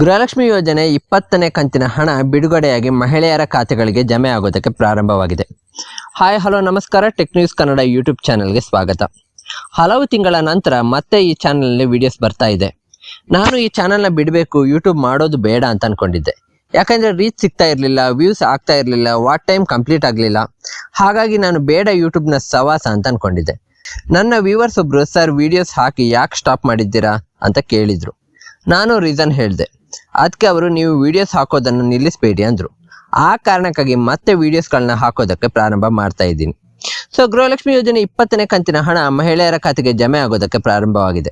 ಗೃಹಲಕ್ಷ್ಮಿ ಯೋಜನೆ ಇಪ್ಪತ್ತನೇ ಕಂತಿನ ಹಣ ಬಿಡುಗಡೆಯಾಗಿ ಮಹಿಳೆಯರ ಖಾತೆಗಳಿಗೆ ಜಮೆ ಆಗೋದಕ್ಕೆ ಪ್ರಾರಂಭವಾಗಿದೆ. ಹಾಯ್, ಹಲೋ, ನಮಸ್ಕಾರ. ಟೆಕ್ ನ್ಯೂಸ್ ಕನ್ನಡ ಯೂಟ್ಯೂಬ್ ಚಾನೆಲ್ಗೆ ಸ್ವಾಗತ. ಹಲವು ತಿಂಗಳ ನಂತರ ಮತ್ತೆ ಈ ಚಾನಲ್ನಲ್ಲಿ ವಿಡಿಯೋಸ್ ಬರ್ತಾ ಇದೆ. ನಾನು ಈ ಚಾನಲ್ನ ಬಿಡಬೇಕು, ಯೂಟ್ಯೂಬ್ ಮಾಡೋದು ಬೇಡ ಅಂತ ಅನ್ಕೊಂಡಿದ್ದೆ. ಯಾಕಂದರೆ ರೀಚ್ ಸಿಗ್ತಾ ಇರಲಿಲ್ಲ, ವ್ಯೂಸ್ ಆಗ್ತಾ ಇರಲಿಲ್ಲ, ವಾಟ್ ಟೈಮ್ ಕಂಪ್ಲೀಟ್ ಆಗಲಿಲ್ಲ. ಹಾಗಾಗಿ ನಾನು ಬೇಡ ಯೂಟ್ಯೂಬ್ನ ಸವಾಸ ಅಂತ ಅನ್ಕೊಂಡಿದ್ದೆ. ನನ್ನ ವ್ಯೂವರ್ಸ್ ಒಬ್ಬರು ಸರ್, ವಿಡಿಯೋಸ್ ಹಾಕಿ ಯಾಕೆ ಸ್ಟಾಪ್ ಮಾಡಿದ್ದೀರಾ? ಅಂತ ಕೇಳಿದ್ರು. ನಾನು ರೀಸನ್ ಹೇಳಿದೆ. ಅದಕ್ಕೆ ಅವರು ನೀವು ವಿಡಿಯೋಸ್ ಹಾಕೋದನ್ನು ನಿಲ್ಲಿಸಬೇಡಿ ಅಂದರು. ಆ ಕಾರಣಕ್ಕಾಗಿ ಮತ್ತೆ ವಿಡಿಯೋಸ್ಗಳನ್ನ ಹಾಕೋದಕ್ಕೆ ಪ್ರಾರಂಭ ಮಾಡ್ತಾ ಇದ್ದೀನಿ. ಸೊ ಗೃಹಲಕ್ಷ್ಮಿ ಯೋಜನೆ ಇಪ್ಪತ್ತನೇ ಕಂತಿನ ಹಣ ಮಹಿಳೆಯರ ಖಾತೆಗೆ ಜಮೆ ಆಗೋದಕ್ಕೆ ಪ್ರಾರಂಭವಾಗಿದೆ.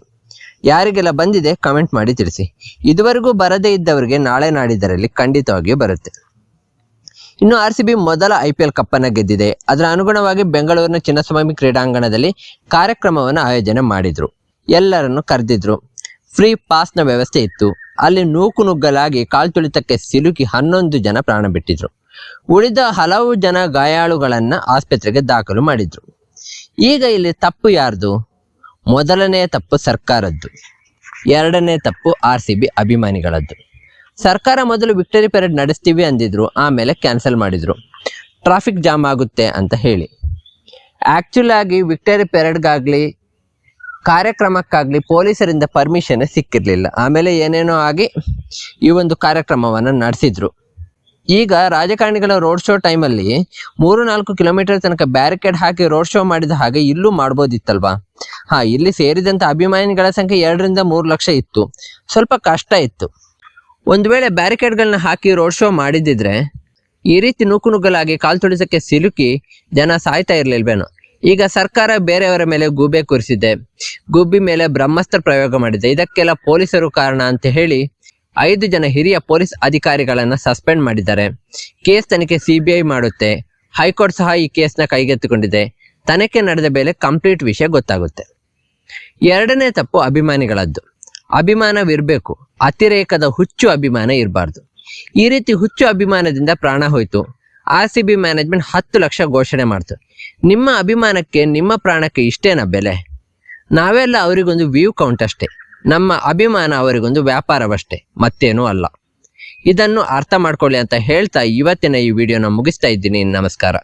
ಯಾರಿಗೆಲ್ಲ ಬಂದಿದೆ ಕಮೆಂಟ್ ಮಾಡಿ ತಿಳಿಸಿ. ಇದುವರೆಗೂ ಬರದೇ ಇದ್ದವರಿಗೆ ನಾಳೆ ನಾಡಿದ್ದರಲ್ಲಿ ಖಂಡಿತವಾಗಿಯೂ ಬರುತ್ತೆ. ಇನ್ನು ಆರ್ ಸಿ ಬಿ ಮೊದಲ ಐ ಪಿ ಎಲ್ ಕಪ್ಪನ್ನು ಗೆದ್ದಿದೆ. ಅದರ ಅನುಗುಣವಾಗಿ ಬೆಂಗಳೂರಿನ ಚಿನ್ನಸ್ವಾಮಿ ಕ್ರೀಡಾಂಗಣದಲ್ಲಿ ಕಾರ್ಯಕ್ರಮವನ್ನು ಆಯೋಜನೆ ಮಾಡಿದ್ರು. ಎಲ್ಲರನ್ನು ಕರೆದಿದ್ರು. ಫ್ರೀ ಪಾಸ್ನ ವ್ಯವಸ್ಥೆ ಇತ್ತು. ಅಲ್ಲಿ ನೂಕು ನುಗ್ಗಲಾಗಿ ಕಾಲ್ತುಳಿತಕ್ಕೆ ಸಿಲುಕಿ ಹನ್ನೊಂದು ಜನ ಪ್ರಾಣ ಬಿಟ್ಟಿದ್ರು. ಉಳಿದ ಹಲವು ಜನ ಗಾಯಾಳುಗಳನ್ನ ಆಸ್ಪತ್ರೆಗೆ ದಾಖಲು ಮಾಡಿದ್ರು. ಈಗ ಇಲ್ಲಿ ತಪ್ಪು ಯಾರ್ದು? ಮೊದಲನೇ ತಪ್ಪು ಸರ್ಕಾರದ್ದು. ಎರಡನೇ ತಪ್ಪು ಆರ್ ಸಿ ಬಿ ಅಭಿಮಾನಿಗಳದ್ದು. ಸರ್ಕಾರ ಮೊದಲು ವಿಕ್ಟರಿ ಪೆರೇಡ್ ನಡೆಸ್ತೀವಿ ಅಂದಿದ್ರು, ಆಮೇಲೆ ಕ್ಯಾನ್ಸಲ್ ಮಾಡಿದ್ರು. ಟ್ರಾಫಿಕ್ ಜಾಮ್ ಆಗುತ್ತೆ ಅಂತ ಹೇಳಿ. ಆಕ್ಚುಲ್ ಆಗಿ ವಿಕ್ಟರಿ ಪೆರೇಡ್ಗಾಗ್ಲಿ ಕಾರ್ಯಕ್ರಮಕ್ಕಾಗ್ಲಿ ಪೊಲೀಸರಿಂದ ಪರ್ಮಿಷನ್ ಸಿಕ್ಕಿರ್ಲಿಲ್ಲ. ಆಮೇಲೆ ಏನೇನೋ ಆಗಿ ಈ ಒಂದು ಕಾರ್ಯಕ್ರಮವನ್ನು ನಡೆಸಿದ್ರು. ಈಗ ರಾಜಕಾರಣಿಗಳ ರೋಡ್ ಶೋ ಟೈಮಲ್ಲಿ ಮೂರು ನಾಲ್ಕು ಕಿಲೋಮೀಟರ್ ತನಕ ಬ್ಯಾರಿಕೇಡ್ ಹಾಕಿ ರೋಡ್ ಶೋ ಮಾಡಿದ ಹಾಗೆ ಇಲ್ಲೂ ಮಾಡ್ಬೋದಿತ್ತಲ್ವಾ? ಹಾ, ಇಲ್ಲಿ ಸೇರಿದಂತ ಅಭಿಮಾನಿಗಳ ಸಂಖ್ಯೆ ಎರಡರಿಂದ ಮೂರು ಲಕ್ಷ ಇತ್ತು. ಸ್ವಲ್ಪ ಕಷ್ಟ ಇತ್ತು. ಒಂದು ವೇಳೆ ಬ್ಯಾರಿಕೇಡ್ಗಳನ್ನ ಹಾಕಿ ರೋಡ್ ಶೋ ಮಾಡಿದ್ದಿದ್ರೆ ಈ ರೀತಿ ನೂಕು ನುಗ್ಗಲಾಗಿ ಕಾಲ್ತುಳಿಸಕ್ಕೆ ಸಿಲುಕಿ ಜನ ಸಾಯ್ತಾ ಇರ್ಲಿಲ್ವೇನೋ? ಈಗ ಸರ್ಕಾರ ಬೇರೆಯವರ ಮೇಲೆ ಗೂಬೆ ಕೂರಿಸಿದೆ. ಗುಬ್ಬಿ ಮೇಲೆ ಬ್ರಹ್ಮಸ್ತ್ರ ಪ್ರಯೋಗ ಮಾಡಿದೆ. ಇದಕ್ಕೆಲ್ಲ ಪೊಲೀಸರು ಕಾರಣ ಅಂತ ಹೇಳಿ ಐದು ಜನ ಹಿರಿಯ ಪೊಲೀಸ್ ಅಧಿಕಾರಿಗಳನ್ನ ಸಸ್ಪೆಂಡ್ ಮಾಡಿದ್ದಾರೆ. ಕೇಸ್ ತನಿಖೆ ಸಿಬಿಐ ಮಾಡುತ್ತೆ. ಹೈಕೋರ್ಟ್ ಸಹ ಈ ಕೇಸ್ನ ಕೈಗೆತ್ತಿಕೊಂಡಿದೆ. ತನಿಖೆ ನಡೆದ ಮೇಲೆ ಕಂಪ್ಲೀಟ್ ವಿಷಯ ಗೊತ್ತಾಗುತ್ತೆ. ಎರಡನೇ ತಪ್ಪು ಅಭಿಮಾನಿಗಳದ್ದು. ಅಭಿಮಾನವಿರಬೇಕು. ಅತಿರೇಕದ ಹುಚ್ಚು ಅಭಿಮಾನ ಇರಬಾರ್ದು. ಈ ರೀತಿ ಹುಚ್ಚು ಅಭಿಮಾನದಿಂದ ಪ್ರಾಣ ಹೋಯ್ತು. ಆರ್ ಸಿ ಬಿ ಮ್ಯಾನೇಜ್ಮೆಂಟ್ ಹತ್ತು ಲಕ್ಷ ಘೋಷಣೆ ಮಾಡ್ತು. ನಿಮ್ಮ ಅಭಿಮಾನಕ್ಕೆ, ನಿಮ್ಮ ಪ್ರಾಣಕ್ಕೆ ಇಷ್ಟೇನ ಬೆಲೆ? ನಾವೆಲ್ಲ ಅವರಿಗೊಂದು ವ್ಯೂ ಕೌಂಟ್ ಅಷ್ಟೇ. ನಮ್ಮ ಅಭಿಮಾನ ಅವರಿಗೊಂದು ವ್ಯಾಪಾರವಷ್ಟೇ. ಮತ್ತೇನೂ ಅಲ್ಲ. ಇದನ್ನು ಅರ್ಥ ಮಾಡ್ಕೊಳ್ಳಿ ಅಂತ ಹೇಳ್ತಾ ಇವತ್ತಿನ ಈ ವಿಡಿಯೋನ ಮುಗಿಸ್ತಾ ಇದ್ದೀನಿ. ನಮಸ್ಕಾರ.